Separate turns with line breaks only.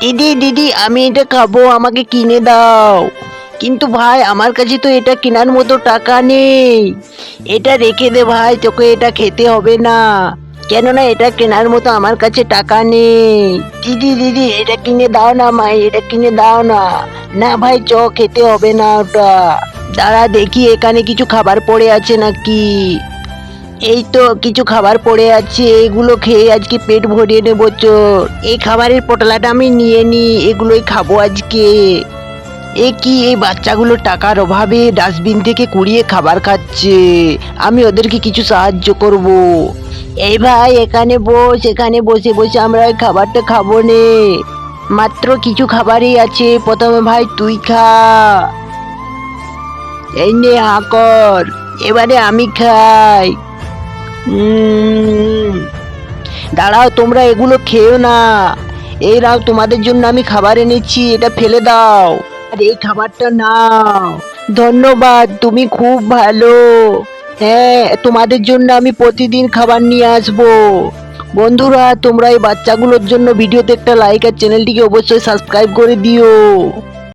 দিদি দিদি, আমি এটা খাব, আমাকে কিনে দাও। কিন্তু ভাই, আমার কাছে তো এটা কেনার মতো টাকা নেই। এটা রেখে দে ভাই, তোকে এটা খেতে হবে না। কেননা এটা কেনার মতো আমার কাছে টাকা নেই। দিদি দিদি, এটা কিনে দাও না মাই, এটা কিনে দাও না। না ভাই, চ, খেতে হবে না ওটা। দাঁড়া, দেখি এখানে কিছু খাবার পড়ে আছে নাকি। এই তো কিছু খাবার পড়ে আছে, এগুলো খেয়ে আজকে পেট ভরিয়ে নেব চোর এই খাবারের পটলাটা আমি নিয়ে নি, এগুলোই খাব আজকে। এ কি, এই বাচ্চাগুলো টাকার অভাবে ডাস্টবিন থেকে কুড়িয়ে খাবার খাচ্ছে। আমি ওদেরকে কিছু সাহায্য করব। এই ভাই, এখানে বস, এখানে বসে বসে আমরা খাবারটা খাব নে। মাত্র কিছু খাবারই আছে, প্রথমে ভাই তুই খা। এই নে হাকর, এবারে আমি খাই। দাঁড়াও, তোমরা এগুলো খেও না। এই নাও, তোমাদের জন্য আমি খাবার এনেছি, এটা ফেলে দাও। আর এই খাবারটা নাও। ধন্যবাদ, তুমি খুব ভালো। হ্যাঁ তোমাদের জন্য আমি প্রতিদিন খাবার নিয়ে আসব। বন্ধুরা, তোমরা এই বাচ্চাগুলোর জন্য ভিডিওতে একটা লাইক আর চ্যানেলটিকে অবশ্যই সাবস্ক্রাইব করে দিও।